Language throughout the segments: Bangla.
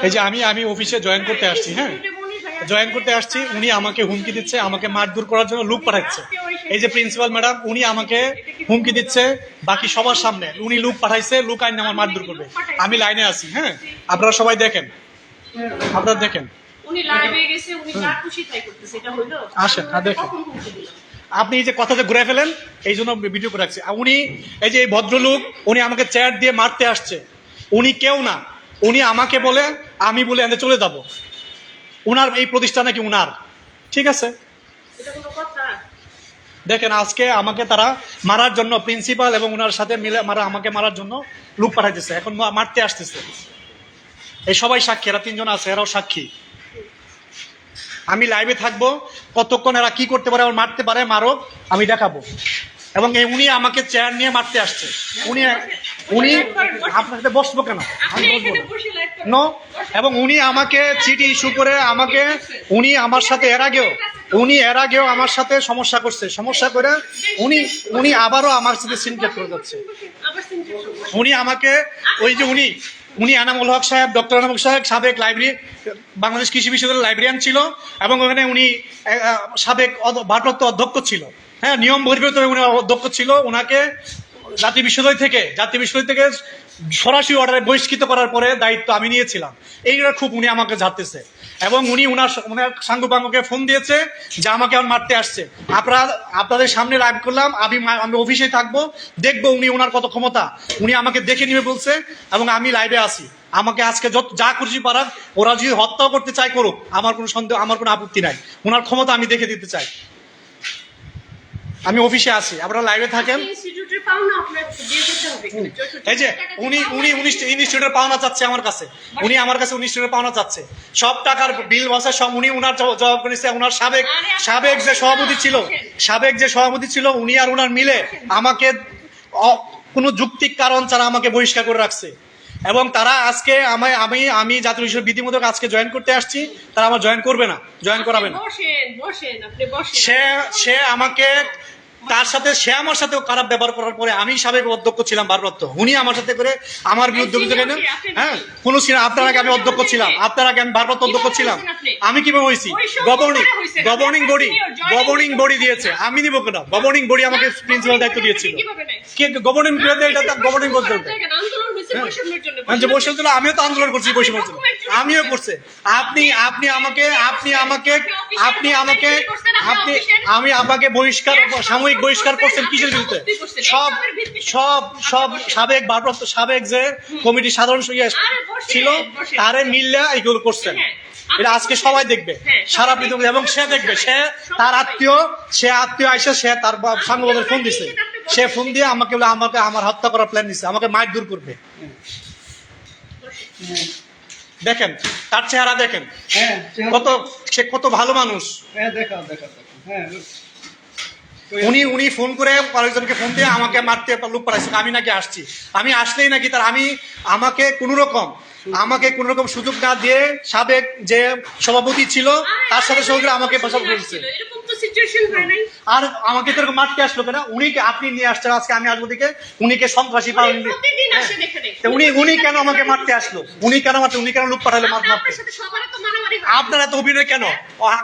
এই যে আমি আমি অফিসে জয়েন করতে আসছি হ্যাঁ? জয়েন করতে আসছি উনি আমাকে হুমকি দিচ্ছে আমাকে মারধর করার জন্য লুক পাঠাচ্ছে। এই যে প্রিন্সিপাল ম্যাডাম উনি আমাকে হুমকি দিচ্ছে বাকি সবার সামনে। উনি লুক পাঠাইছে লুক আইন আমার মারধর করবে। আমি লাইনে আছি হ্যাঁ? আপনারা সবাই দেখেন। আপনারা দেখেন। আসেন, আর দেখেন। হুমকি দিল? আপনি এই যে কথাতে ঘুরে ফেলেন এই জন্য ভিডিও করে রাখছি। উনি এই যে এই ভদ্রলোক উনি আমাকে চেয়ার দিয়ে মারতে আসছে। উনি কেউ না। উনি আমাকে বলে, আমি বলে এনে চলে যাব। উনার এই প্রতিষ্ঠান নাকি উনার? ঠিক আছে? দেখেন, আজকে আমাকে তারা মারার জন্য প্রিন্সিপাল এবং উনার সাথে মিলে মারা, আমাকে মারার জন্য লোক পাঠাইতেছে। এখন মারতে আসতেছে। এই সবাই সাক্ষী, এরা তিনজন আছে, এরাও সাক্ষী। আমি লাইভে থাকব, কতক্ষণ এরা কি করতে পারে, আমার মারতে পারে মারো আমি দেখাবো। এবং এই উনি আমাকে চেয়ার নিয়ে মারতে আসছে। উনি উনি আপনার সাথে বসবো কেন? আমি বসবো না। এবং উনি আমাকে চিঠি ইস্যু করে আমাকে উনি আমার সাথে এর আগেও উনি এর আগেও আমার সাথে সমস্যা করছে। সমস্যা করে উনি উনি আবারও আমার সাথে সিনক্রেট করে যাচ্ছে। উনি আমাকে ওই যে উনি উনি এনামুল হক সাহেব ডক্টর এনামুল সাহেব সাবেক লাইব্রেরি বাংলাদেশ কৃষি বিশ্ববিদ্যালয়ের লাইব্রেরিয়ান ছিল এবং ওখানে উনি সাবেক ভারপ্রাপ্ত অধ্যক্ষ ছিল। হ্যাঁ নিয়ম বহির্ভূত উনি অধ্যক্ষ ছিল। ওনাকে জাতীয় বিশ্ববিদ্যালয় থেকে, জাতি বিশ্ববিদ্যালয় থেকে সরাসরি অর্ডারে বহিষ্কৃত করার পরে দায়িত্ব আমি নিয়েছিলাম। এইগুলো খুব উনি আমাকে ঝাড়তেছে। এবং উনি উনার উনার সাঙ্গুপাঙ্গকে ফোন দিয়েছে যে আমাকে আমার মারতে আসছে। আপনারা, আপনাদের সামনে লাইভ করলাম, আমি আমি অফিসে থাকব, দেখব উনি ওনার কত ক্ষমতা। উনি আমাকে দেখে নিবে বলছে, এবং আমি লাইভে আছি। আমাকে আজকে যত যা খুশি পারার ওরা যদি হত্যাও করতে চায় করুক, আমার কোনো সন্দেহ, আমার কোনো আপত্তি নাই। ওনার ক্ষমতা আমি দেখে দিতে চাই। আমি অফিসে আছি। আপনারা লাইভে থাকেন। এই যে উনি উনি উনিশ ইনস্টিটিউটের পাওনা চাচ্ছে আমার কাছে। উনি আমার কাছে উনিশ ইনস্টিটিউটের পাওনা চাচ্ছে। সব টাকার বিল বসে সব উনি উনার জবাব করেছে। উনার সাবেক সাবেক যে সভাপতি ছিল সাবেক যে সভাপতি ছিল উনি আর উনার মিলে আমাকে কোনো যুক্তিক কারণ ছাড়া আমাকে বহিষ্কার করে রাখছে। এবং তারা আজকে আমায় আমি আমি জাতীয় বিশ্ববিদ্যালয় বিধিমূলক আজকে জয়েন করতে আসছি। তারা আমার জয়েন করবে না জয়েন করাবে না। সে সে আমাকে তার সাথে সে আমার সাথেও খারাপ ব্যবহার করার পরে আমি সাবেক অধ্যক্ষ ছিলাম ভারপ্রাপ্ত। উনি আমার সাথে করে আমার বিরুদ্ধে অভিযোগ এনেন হ্যাঁ কোন আপনার আগে আমি অধ্যক্ষ ছিলাম। আপনার আগে আমি ভারপ্রাপ্ত অধ্যক্ষ ছিলাম। আমি কীভাবে হয়েছি? Governing governing body governing body দিয়েছে। আমি নিব কেন? গভর্নিং বডি আমাকে প্রিন্সিপাল দায়িত্ব দিয়েছিল। কে গভর্নিং বডি এটা গভর্নিং বলতে হবে। হ্যাঁ। বৈষম্যের জন্য ছিল আমিও তো আন্দোলন করছি বসে ছিল আমিও করছে। আপনি আপনি আমাকে আপনি আমাকে আপনি আমাকে আপনি আমি আমাকে বহিষ্কার সাময়িক বহিষ্কার করছেন কিসের বিরুদ্ধে? সব সব সব সাবেক ভারপ্রাপ্ত সাবেক যে কমিটির সাধারণ ইয়ে ছিল তারে মিল্লা এগুলো করছেন। এটা আজকে সবাই দেখবে সারা পৃথিবী এবং সে দেখবে সে তার আত্মীয় সে আত্মীয় আইসে সে তার সাংবাদিকের ফোন দিছে। সে ফোন দিয়ে আমাকে বলে আমাকে আমার হত্যা করার প্ল্যান দিছে আমাকে মাইর দূর করবে। দেখেন তার চেহারা দেখেন। হ্যাঁ কত সে কত ভালো মানুষ। হ্যাঁ হ্যাঁ উনি উনি ফোন করে কয়েকজনকে ফোন দিয়ে আমাকে মারতে লোক পাঠাইছে আমি নাকি আসছি। আমি আসলেই নাকি তার আমি আমাকে কোনো রকম আমাকে কোন রকম সুযোগ না দিয়ে সাবেক যে সভাপতি ছিল তার সাথে সঙ্গে আমাকে বসাব করেছে হয় আর আমাকে তো এরকম মারতে আসলো কেন? উনিকে আপনি নিয়ে আসছেন আজকে আমি আসব দিকে। উনি কে সন্ত্রাসী পালন উনি তো উনি উনি কেন আমাকে মারতে আসলো? উনি কেন মারতে উনি কেন লোক পাঠালো মার- মারতে আপনার তো হয়। অভিনয় কেন?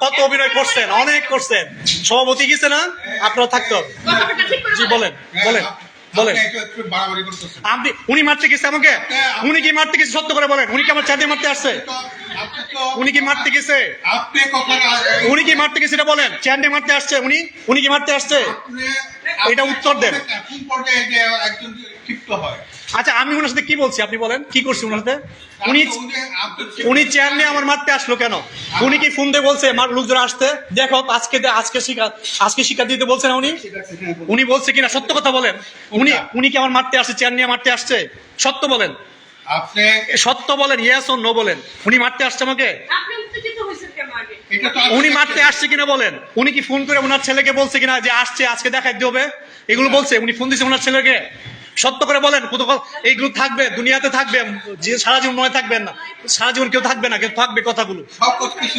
কত অভিনয় করছেন? অনেক করছেন। সভাপতি গেছে না? আপনারা থাকতে হবে। জি বলেন বলেন। বলেন। আপনি উনি মারতে গেছে আমাকে। উনি কি মারতে গেছে? সত্য করে বলেন। উনি কি আমার চাঁদে মারতে আসছে? উনি কি মারতে গেছে? উনি কি মারতে গেছে এটা বলেন। চ্যান্ডে মারতে আসছে উনি? উনি কি মারতে আসছে? এটা উত্তর দেন। একজন ক্ষিপ্ত হয়। আচ্ছা আমি ওনার সাথে কি বলছি? আপনি বলেন কি করছি ওনার সাথে? উনি উনি চেয়ার নিয়ে আমার মারতে আসলো কেন? উনি কি ফোন দিয়ে বলছে মার লোকজন আসতে? দেখো আজকে আজকে শিকার আজকে শিকার দিতে বলছে না উনি। উনি বলছে কিনা সত্য কথা বলেন। উনি উনি কি আমার মারতে আসছে চেয়ার নিয়ে মারতে আসছে? সত্য বলেন। আপনি সত্য বলেন ইয়েস ও নো বলেন। উনি মারতে আসছে আমাকে? উনি মারতে আসছে কিনা বলেন? উনি কি ফোন করে ওনার ছেলেকে বলছে কিনা যে আসছে আজকে দেখাই হবে? এগুলো বলছে উনি ফোন দিছে ওনার ছেলেকে? সত্য করে বলেন কত এইগুলো থাকবে দুনিয়াতে থাকবে যে সারা জীবন মনে থাকবেন না সারা জীবন কেউ থাকবে না কেউ থাকবে কথাগুলো।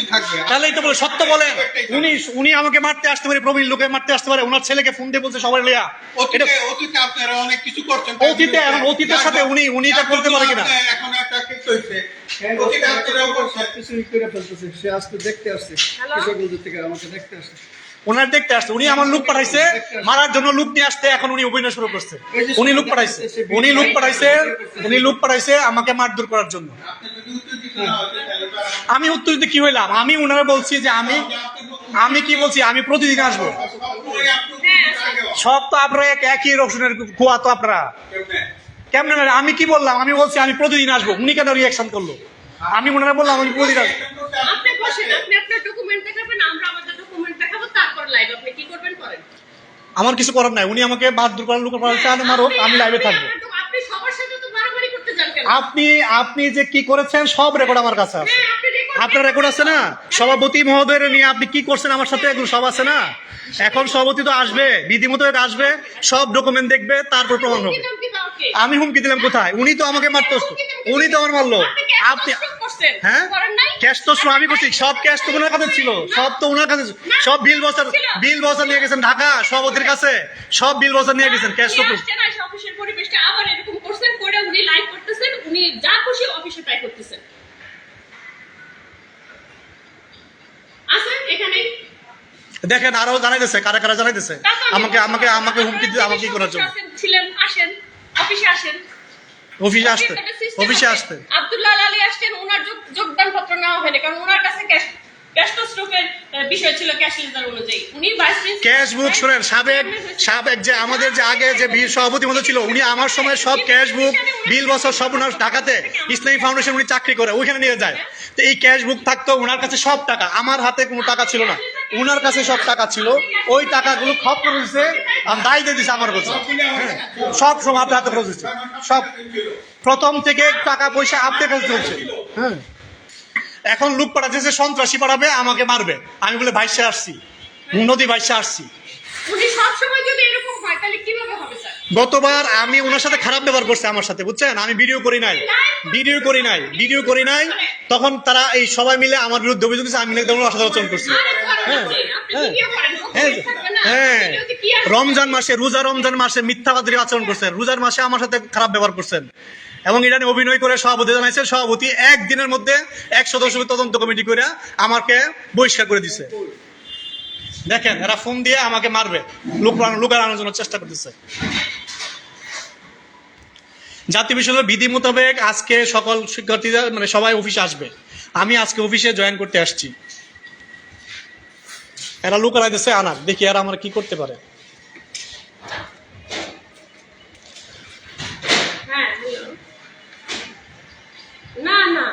থাকবে। তাহলেই তো বলে সত্য বলেন উনি উনি আমাকে মারতে আসতে পারে প্রবীণ লোকে মারতে আসতে পারে ওনার ছেলেকে ফোন দিয়ে বলছে সবাই লিয়া অতীতে অতীতে আপনারা অনেক কিছু করছেন অতীতে, এখন অতীতের সাথে উনি- উনি এটা করতে পারে কিনা? এখন একটা কিছু হয়েছে। অতীতে আপনারাও করছেন কিছু করে ফেলতেছে সে আসতে দেখতে আসছে Hello? থেকে আমাকে দেখতে আসছে। ওনার দেখতে আসছে। উনি আমার লোক পাঠাইছে। মারার জন্য লোক নিয়ে আসতে এখন উনি অভিনয় শুরু করছে। উনি লোক পাঠাইছে। উনি লোক পাঠাইছে। উনি লোক পাঠাইছে আমাকে মারধর করার জন্য। আমি উত্তর দিতে কি হইলাম? আমি ওনারা বলছি যে আমি আমি কি বলছি? আমি প্রতিদিন আসব। সব তো আপনারা এক- একই রকমের কুয়া তো আপনারা। কেমন আমি কি বললাম? আমি বলছি আমি প্রতিদিন আসব। উনি কেন রিয়াকশন করল? আমি ওনারা বললাম, আমি প্রতিদিন আসব। লাইভ আপনি কি করবেন করেন আমার কিছু করার নাই। উনি আমাকে মারধর করার লোক পাঠাইছে আমি মারো আমি লাইভে থাকব। আপনি- আপনি সবার সাথে তো মারামারি করতে যান কেন? আপনি আপনি যে কি করেছেন সব রেকর্ড আমার কাছে আছে। হ্যাঁ, আপনার রেকর্ড আছে না? সভাপতি মহোদয়ের নিয়ে আপনি কি করছেন আমার সাথে? এগুলো সব আছে না? এখন সভাপতি তো আসবে বিধি মোতাবেক আসবে সব ডকুমেন্ট দেখবে তারপর প্রমাণ হবে? আমি হুমকি দিলাম কোথায়? উনি তো আমাকে মারতো। উনি তো আমার মারলো। আপনি হ্যাঁ? ক্যাশ তো আমি করছি। সব ক্যাশ তো ওনার কাছে ছিল। সব তো ওনার কাছে সব বিল বসার বিল বসার নিয়ে গেছেন ঢাকা কাছে। সব বিল বসার নিয়ে গেছেন ক্যাশ তো উনি আসছেন, অফিসের পরিবেশটা আবার এরকম করছেন, করে উনি live করতেছেন, উনি যা খুশি অফিসে তাই করতেছেন। দেখেন আরও জানাইতেছে কারা কারা জানাইতেছে? আমাকে আমাকে আমাকে হুমকি দিয়ে আমাকে কি করার জন্য। ছিলেন আসেন অফিসে আসেন। অফিসে আসতে। অফিসে। আসতে। আব্দুল্লাহ আসছেন ওনার যোগদান পত্র নেওয়া হয়নি কারণ ওনার কাছে ক্যাশ ক্যাশ বিষয় ছিল ক্যাশ লেজার অনুযায়ী। উনি ভাইস ক্যাশ বুক শুনেন সাবেক সাবেক যে আমাদের যে আগে যে বীর সভাপতি মতো ছিল উনি আমার সময় সব ক্যাশ বুক বিল বছর সব ওনার ঢাকাতে ইসলামী ফাউন্ডেশন উনি চাকরি করে ওইখানে নিয়ে যায়। তো এই ক্যাশ বুক থাকতো ওনার কাছে সব টাকা আমার হাতে কোনো টাকা ছিল না। ওনার কাছে সব টাকা ছিল ওই টাকাগুলো খপ করে দিচ্ছে আর দায় দিয়ে আমার কাছে। হ্যাঁ, সব সময় হাতে খরচ দিচ্ছে সব প্রথম থেকে টাকা পয়সা আপনার কাছে চলছে হ্যাঁ এখন লোক পাঠাচ্ছে যে সন্ত্রাসী পাঠাবে আমাকে মারবে। আমি বলে ভাইসে আসছি। নদী ভাইসে আসছি। গতবার আমি ওনার সাথে খারাপ ব্যবহার করছে আমার সাথে বুঝছেন? আমি ভিডিও করি নাই। ভিডিও করি নাই ভিডিও করি নাই। তখন তারা এই সবাই মিলে আমার বিরুদ্ধে অভিযোগ আমি মিলে তেমন অসদাচরণ করছি। হ্যাঁ, হ্যাঁ, হ্যাঁ হ্যাঁ? রমজান মাসে রোজা রমজান মাসে মিথ্যাবাদী আচরণ করছেন। রোজার মাসে আমার সাথে খারাপ ব্যবহার করছেন। এবং এটা নিয়ে অভিনয় করে সভাপতি জানাইছেন। সভাপতি একদিনের মধ্যে এক সদস্য তদন্ত কমিটি করে আমাকে বহিষ্কার করে দিছে। দেখেন, এরা ফোন দিয়ে আমাকে মারবে। লোক লোকের আনার জন্য চেষ্টা করতেছে। জাতীয় বিশ্ববিদ্যালয় বিধি মোতাবেক আজকে সকল শিক্ষার্থীরা মানে সবাই অফিসে আসবে। আমি আজকে অফিসে জয়েন করতে আসছি। এরা লোকেরা দিচ্ছে আনার দেখি এরা আমার কি করতে পারে। হ্যাঁ না না।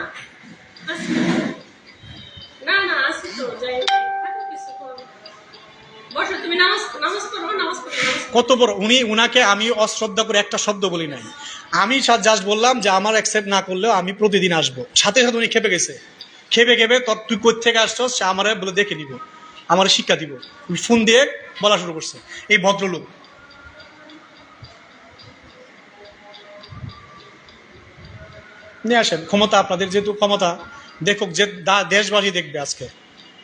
কত বড়, উনি, উনাকে আমি অশ্রদ্ধা করে একটা শব্দ বলি নাই। আমি জাস্ট বললাম যে আমার অ্যাকসেপ্ট না করলেও আমি প্রতিদিন আসব। সাথে সাথে উনি খেপে গেছে। খেপে খেপে তত তুই কোথেকে আসছস? সে আমার বলে, দেখে দিব আমার শিক্ষা দিব। ফোন দিয়ে বলা শুরু করছে, এই ভদ্রলোক। নিয়ে আসেন, ক্ষমতা আপনাদের যেহেতু ক্ষমতা, দেখুক যে দেশবাসী দেখবে আজকে।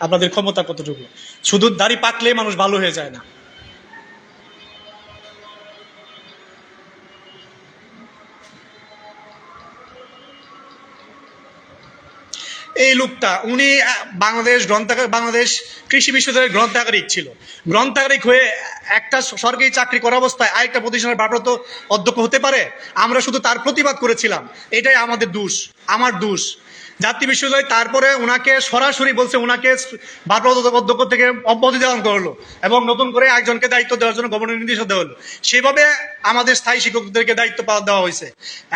আপনাদের ক্ষমতা কতটুকু? শুধু দাড়ি পাকলে মানুষ ভালো হয়ে যায় না। এই লোকটা, উনি বাংলাদেশ গ্রন্থাগার, বাংলাদেশ কৃষি বিশ্ববিদ্যালয়ের গ্রন্থাগারিক ছিল। গ্রন্থাগারিক হয়ে একটা সরকারি চাকরি করা অবস্থায় আরেকটা প্রতিষ্ঠানের ভারপ্রাপ্ত অধ্যক্ষ হতে পারে? আমরা শুধু তার প্রতিবাদ করেছিলাম। এটাই আমাদের দোষ, আমার দোষ। জাতীয় বিশ্ববিদ্যালয় তারপরে ওনাকে সরাসরি বলছে ওনাকে ভারপ্রাপ্ত অধ্যক্ষ থেকে অব্যাহতি দেওয়া করল এবং নতুন করে একজনকে দায়িত্ব দেওয়ার জন্য গভর্নর নির্দেশ দেওয়া হলো। সেভাবে আমাদের স্থায়ী শিক্ষকদেরকে দায়িত্ব দেওয়া হয়েছে।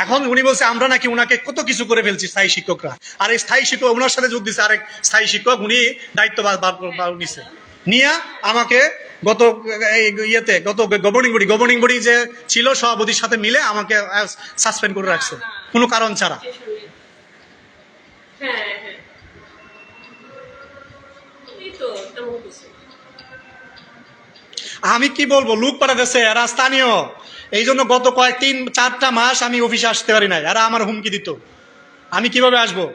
এখন উনি বলছে, আমরা নাকি ওনাকে কত কিছু করে ফেলছি স্থায়ী শিক্ষকরা। আর এই স্থায়ী শিক্ষক ওনার সাথে যোগ দিচ্ছে আরেক স্থায়ী শিক্ষক, উনি দায়িত্ব নিছে। নিয়ে আমাকে গত ইয়েতে, গত গভর্নিং বডি গভর্নিং বডি যে ছিল, সভাপতির সাথে মিলে আমাকে সাসপেন্ড করে রাখছে। কোনো কারণ ছাড়া। আমি কি বলব? লোক পাঠাতেছে এরা স্থানীয়। এই জন্য গত কয়েক তিন চারটা মাস আমি অফিসে আসতে পারি নাই। এরা আমার হুমকি দিত। আমি কীভাবে আসব?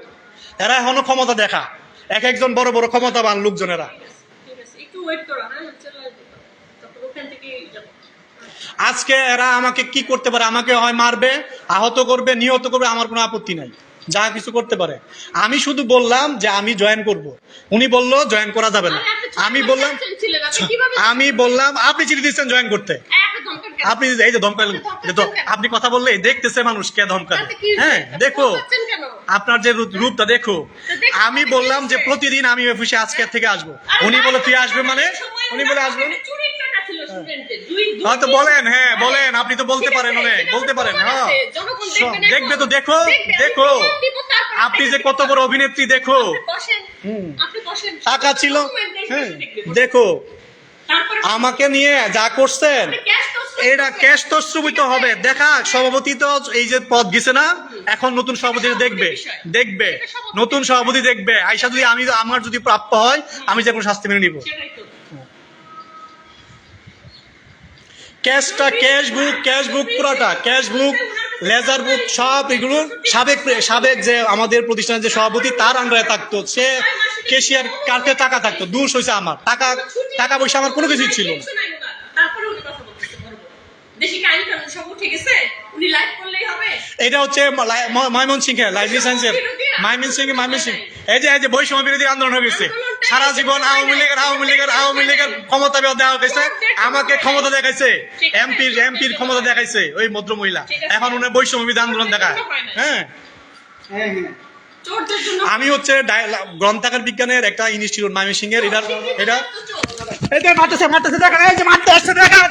এরা এখনও ক্ষমতা দেখা। এক একজন বড় বড় ক্ষমতাবান লোকজনেরা। হ্যাঁ? আজকে এরা আমাকে কি করতে পারে আমাকে হয় মারবে আহত করবে নিহত করবে আমার কোনো আপত্তি নাই। যা কিছু করতে পারে। আমি শুধু বললাম যে আমি জয়েন করব। উনি বলল জয়েন করা যাবে না। আমি বললাম আমি বললাম আপনি চিঠি দিচ্ছেন জয়েন করতে? আপনি এই যে ধমকাল আপনি কথা বললে দেখতেছে মানুষ কে ধমকালে? হ্যাঁ দেখো আপনার যে রূপ- রূপটা দেখো। আমি বললাম যে প্রতিদিন আমি অফিসে আজকে থেকে আসব। উনি বলে তুই আসবে মানে? উনি বলে আসবেন দুই হয়তো বলেন হ্যাঁ বলেন আপনি তো বলতে পারেন অনেক বলতে পারেন হ্যাঁ। দেখবে। তো দেখো দেখো। আপনি যে কত বড় অভিনেত্রী দেখো। হুম। টাকা ছিল হ্যাঁ। দেখো আমাকে নিয়ে যা করছেন তো এটা। ক্যাশ তো শ্রমিত হবে। দেখা সভাপতি তো এই যে পদ গেছে না এখন নতুন সভাপতি দেখবে দেখবে। নতুন সভাপতি দেখবে। আইসা যদি আমি আমার যদি প্রাপ্য হয় আমি যে কোনো শাস্তি মেনে নিব। ক্যাশটা ক্যাশ বুক ক্যাশ বুক পুরাটা ক্যাশ বুক লেজার বুক সব এগুলো সাবেক সাবেক যে আমাদের প্রতিষ্ঠানের যে সভাপতি, তার আন্ডারে থাকতো। সে কেশিয়ার কার্ডে টাকা থাকতো। দোষ হয়েছে আমার। টাকা টাকা পয়সা আমার কোনো কিছুই ছিল না। এটা হচ্ছে ময়মন সিংহের লাইব্রেরি সায়েন্সের মাইমিন সিং মাইমিন সিং এই যে এই যে বৈষম্য বিরোধী আন্দোলন হয়ে গেছে। সারা জীবন আওয়ামী লীগের আওয়ামী লীগের আওয়ামী লীগের ক্ষমতা দেওয়া হয়েছে। আমাকে ক্ষমতা দেখাইছে। এমপির এমপির ক্ষমতা দেখাইছে ওই ভদ্র মহিলা। এখন উনি বৈষম্য বিরোধী আন্দোলন দেখায়। হ্যাঁ হ্যাঁ। হ্যাঁ আমি হচ্ছে গ্রন্থাগার বিজ্ঞানের একটা ইনস্টিটিউট মাইমিন সিং এর। এটা এটা। এই মারতেছে মারতেছে দেখা এই যে মারতে আসছে দেখা।